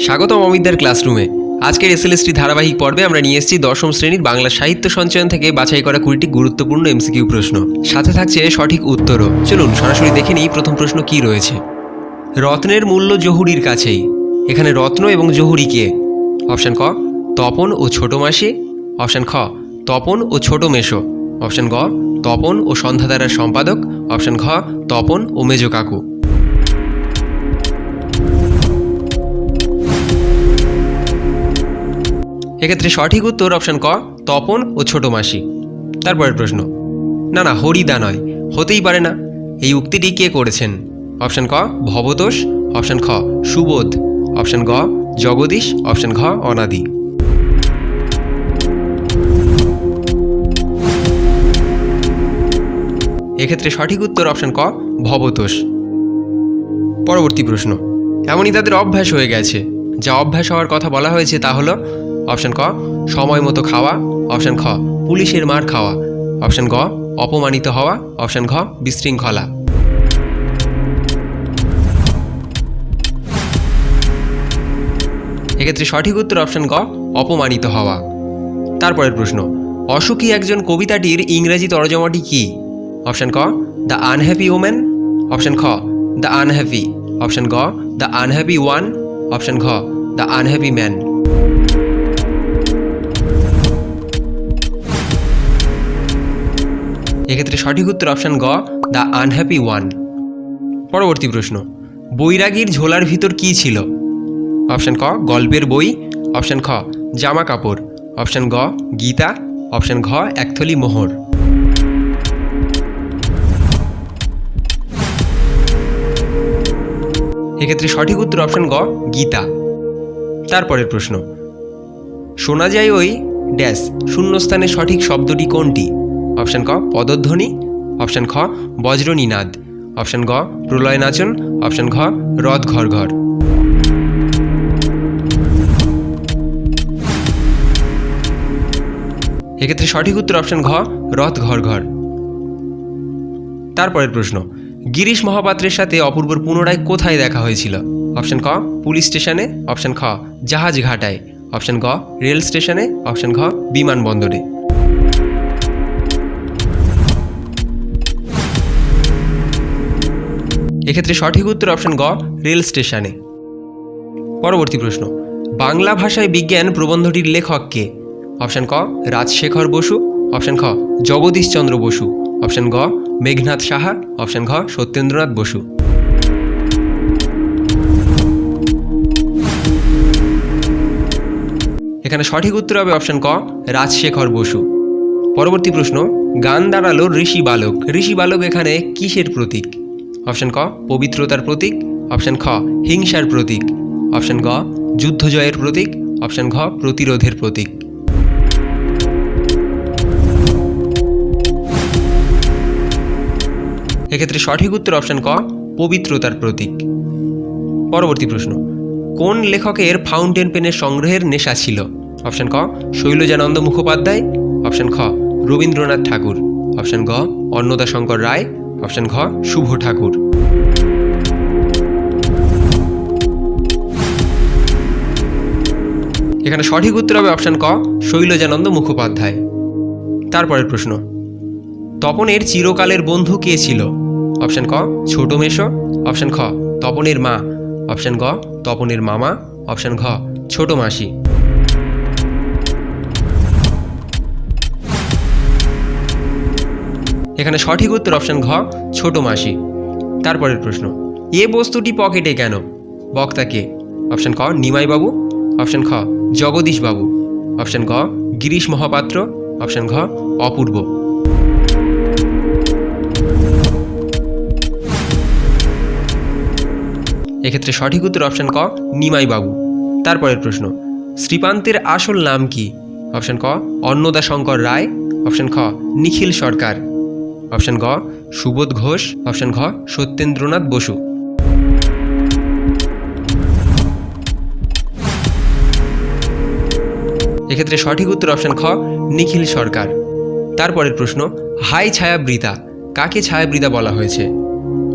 স্বাগতম অমিতদার ক্লাসরুমে। আজকের এসএলএসটি ধারাবাহিক পর্বে আমরা নিয়ে এসেছি দশম শ্রেণির বাংলা সাহিত্য সঞ্চয়ন থেকে বাছাই করা কুড়িটি গুরুত্বপূর্ণ এমসিকিউ প্রশ্ন। সাথে থাকছে সঠিক উত্তরও। চলুন সরাসরি দেখে নিই প্রথম প্রশ্ন কি রয়েছে। রত্নের মূল্য জহুরির কাছেই। এখানে রত্ন এবং জহুরি কে? অপশান ক, তপন ও ছোট মাসি। অপশান খ, তপন ও ছোট মেশো। অপশান গ, তপন ও সন্ধ্যাধারার সম্পাদক। অপশন ঘ, তপন ও মেজ কাকু। এক্ষেত্রে সঠিক উত্তর অপশন ক, তপন ও ছোট মাসি। তারপরের প্রশ্ন, না না, হরিদা নয়, হতেই পারে না। এই উক্তিটি কে করেছেন? অপশন ক, ভবতোষ অপশন খ, সুবোধ অপশন গ, জগদীশ অপশন ঘ, অনাদি। এক্ষেত্রে সঠিক উত্তর অপশন ক, ভবতোষ। পরবর্তী প্রশ্ন, এমনই তাদের অভ্যাস হয়ে গেছে। যা অভ্যাস হওয়ার কথা বলা হয়েছে তা হলো অপশন ক, সময় মতো খাওয়া। অপশন খ, পুলিশের মার খাওয়া। অপশন গ, অপমানিত হওয়া। অপশন ঘ, বিশৃঙ্খলা। এক্ষেত্রে সঠিক উত্তর অপশন গ, অপমানিত হওয়া। তারপরের প্রশ্ন, অসুখী একজন কবিতাটির ইংরেজি তরজমাটি কি? অপশন ক, দ্য আনহ্যাপি ওমেন। অপশন খ, দ্য আনহ্যাপি। অপশন গ, দ্য আনহ্যাপি ওয়ান। অপশন ঘ, দ্য আনহ্যাপি ম্যান। এক্ষেত্রে সঠিক উত্তর অপশন গ দ্য আনহ্যাপি ওয়ান পরবর্তী প্রশ্ন, বৈরাগীর ঝোলার ভিতর কি ছিল? অপশান ক, গল্পের বই অপশান খ, জামা কাপড় অপশান গ, গীতা অপশন ঘ, একথলি মোহর। এক্ষেত্রে সঠিক উত্তর অপশন গ, গীতা। তারপরের প্রশ্ন, শোনা যায় ওই, ড্যাশ, শূন্যস্থানে সঠিক শব্দটি কোনটি? অপশন ক, পদধ্বনি। অপশান খ, বজ্রনীনাদ। অপশান গ প্রলয় নাচন অপশন ঘ, রথ ঘর ঘর এক্ষেত্রে সঠিক উত্তর অপশন ঘ, রথ ঘর ঘর তারপরের প্রশ্ন, গিরিশ মহাপাত্রের সাথে অপূর্বর পুনরায় কোথায় দেখা হয়েছিল? অপশান ক, পুলিশ স্টেশনে। অপশান খ, জাহাজ ঘাটায়। অপশন গ, রেল স্টেশনে। অপশান ঘ, বিমানবন্দরে। এক্ষেত্রে সঠিক উত্তর অপশন গ, রেল স্টেশনে। পরবর্তী প্রশ্ন, বাংলা ভাষায় বিজ্ঞান প্রবন্ধটির লেখক কে? অপশান ক, রাজশেখর বসু। অপশান খ জগদীশচন্দ্র বসু। অপশান গ, মেঘনাথ সাহা। অপশান ঘ সত্যেন্দ্রনাথ বসু। এখানে সঠিক উত্তর হবে অপশন ক, রাজশেখর বসু। পরবর্তী প্রশ্ন, গান দাঁড়াল ঋষি বালক। ঋষি বালক এখানে কিসের প্রতীক? অপশন ক, পবিত্রতার প্রতীক। অপশন খ, হিংসার প্রতীক। অপশন গ যুদ্ধ জয়ের প্রতীক। অপশন ঘ, প্রতিরোধের প্রতীক। এক্ষেত্রে সঠিক উত্তর অপশন ক, পবিত্রতার প্রতীক। পরবর্তী প্রশ্ন, কোন লেখকের ফাউন্টেন পেনের সংগ্রহের নেশা ছিল? অপশন ক, শৈলজানন্দ মুখোপাধ্যায়। অপশন খ, রবীন্দ্রনাথ ঠাকুর। অপশন গ অন্নদা শঙ্কর রায়। অপশন ঘ, শুভ ঠাকুর। এখানে সঠিক উত্তর হবে অপশন ক, শৈলজানন্দ মুখোপাধ্যায়। তারপরের প্রশ্ন, তপনের চিরকালের বন্ধু কে ছিল? অপশন ক, ছোট মেশো। অপশন খ, তপনের মা। অপশান গ, তপনের মামা। অপশন ঘ, ছোট মাসি। এখানে সঠিক উত্তর অপশন ঘ, ছোট মাসি। তারপরের প্রশ্ন, এ বস্তুটি পকেটে কেন? বক্তা কে? অপশন ক নিমাই বাবু অপশন খ জগদীশ বাবু অপশন গ গিরিশ মহাপাত্র। অপশন ঘ, অপূর্ব। এক্ষেত্রে সঠিক উত্তর অপশন ক নিমাই বাবু তারপরের প্রশ্ন, শ্রীপান্তের আসল নাম কি? অপশন ক অন্নদা শঙ্কর রায়। অপশন খ, নিখিল সরকার। অপশন গ, সুবোধ ঘোষ, অপশন ঘ, সত্যেন্দ্রনাথ বসু। এক্ষেত্রে সঠিক উত্তর অপশন খ, নিখিল সরকার। তারপরের প্রশ্ন, হাই ছায়াবৃতা, কাকে ছায়াবৃতা বলা হয়েছে?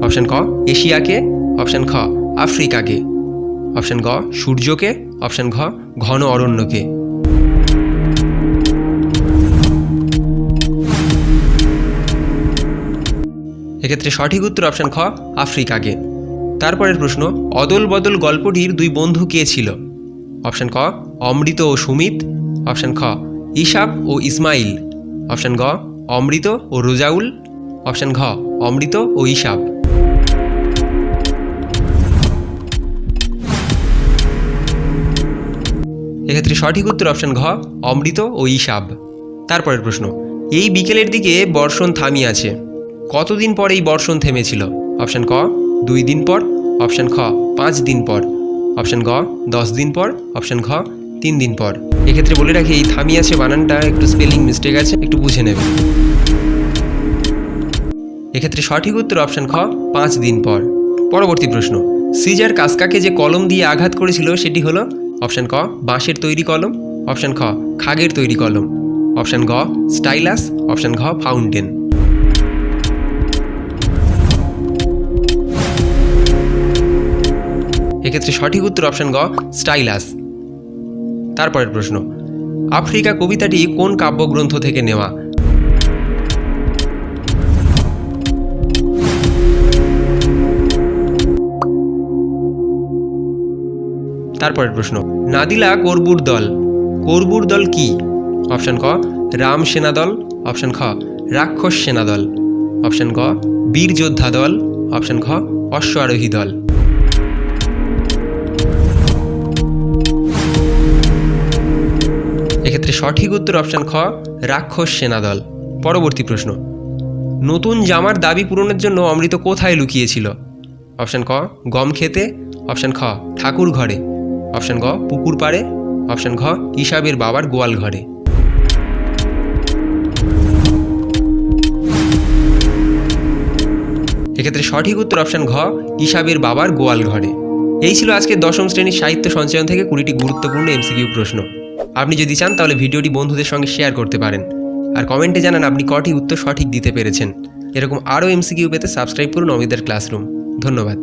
অপশন ক, এশিয়াকে, অপশন খ, আফ্রিকাকে। অপশান গ, সূর্যকে, অপশান ঘ, ঘন অরণ্যকে। এক্ষেত্রে সঠিক উত্তর অপশান খ আফ্রিকাকে তারপরের প্রশ্ন, অদল বদল গল্পটির দুই বন্ধু কে ছিল? অপশান ক, অমৃত ও সুমিত। অপশান খ ইসাব ও ইসমাইল। অপশান গ, অমৃত ও রোজাউল। অপশান ঘ, অমৃত ও ইসাব এক্ষেত্রে সঠিক উত্তর অপশান ঘ, অমৃত ও ইসাব তারপরের প্রশ্ন, এই বিকেলের দিকে বর্ষণ থামিয়াছে। কতদিন পর এই বর্ষণ থেমেছিল? অপশান ক, দুই দিন পর। অপশান খ, পাঁচ দিন পর। অপশান গ, দশ দিন পর। অপশান ঘ, তিন দিন পর। এক্ষেত্রে বলে রাখি, এই থামিয়াছে বানানটা, একটু স্পেলিং মিস্টেক আছে, একটু বুঝে নেবে। এক্ষেত্রে সঠিক উত্তর অপশান খ, পাঁচ দিন পর। পরবর্তী প্রশ্ন, সিজার কাসকাকে যে কলম দিয়ে আঘাত করেছিল, সেটি হলো অপশান ক, বাঁশের তৈরি কলম। অপশান খ, খাগের তৈরি কলম। অপশান গ, স্টাইলাস। অপশান ঘ, ফাউন্টেন। এক্ষেত্রে সঠিক উত্তর অপশান গ, স্টাইলাস। তারপরের প্রশ্ন, আফ্রিকা কবিতাটি কোন কাব্যগ্রন্থ থেকে নেওয়া? তারপরের প্রশ্ন, নাদিলা করবুর দল। করবুর দল কি? অপশান ক, রাম সেনা দল। অপশান খ, রাক্ষস সেনা দল। অপশান ক বীর যোদ্ধা দল। অপশান খ অশ্ব আরোহী দল। এক্ষেত্রে সঠিক উত্তর অপশান খ, রাক্ষস সেনা দল পরবর্তী প্রশ্ন। নতুন জামার দাবি পূরণের জন্য অমৃত কোথায় লুকিয়েছিল? অপশান ক, গম খেতে। অপশান খ, ঠাকুর ঘরে। অপশান গ, পুকুর পাড়ে। অপশান ঘ ইসাবের বাবার গোয়াল ঘরে। এক্ষেত্রে সঠিক উত্তর অপশান ঘ, ইসাবের বাবার গোয়াল ঘরে। এই ছিল আজকে দশম শ্রেণির সাহিত্য সঞ্চয়ন থেকে কুড়িটি গুরুত্বপূর্ণ এমসিকিউ প্রশ্ন। আপনি যদি চান তাহলে ভিডিওটি বন্ধুদের সঙ্গে শেয়ার করতে পারেন। আর কমেন্টে জানান আপনি কটি উত্তর সঠিক দিতে পেরেছেন। এরকম আরও এমসিকিউ পেতে সাবস্ক্রাইব করুন অমিতার ক্লাসরুম ধন্যবাদ।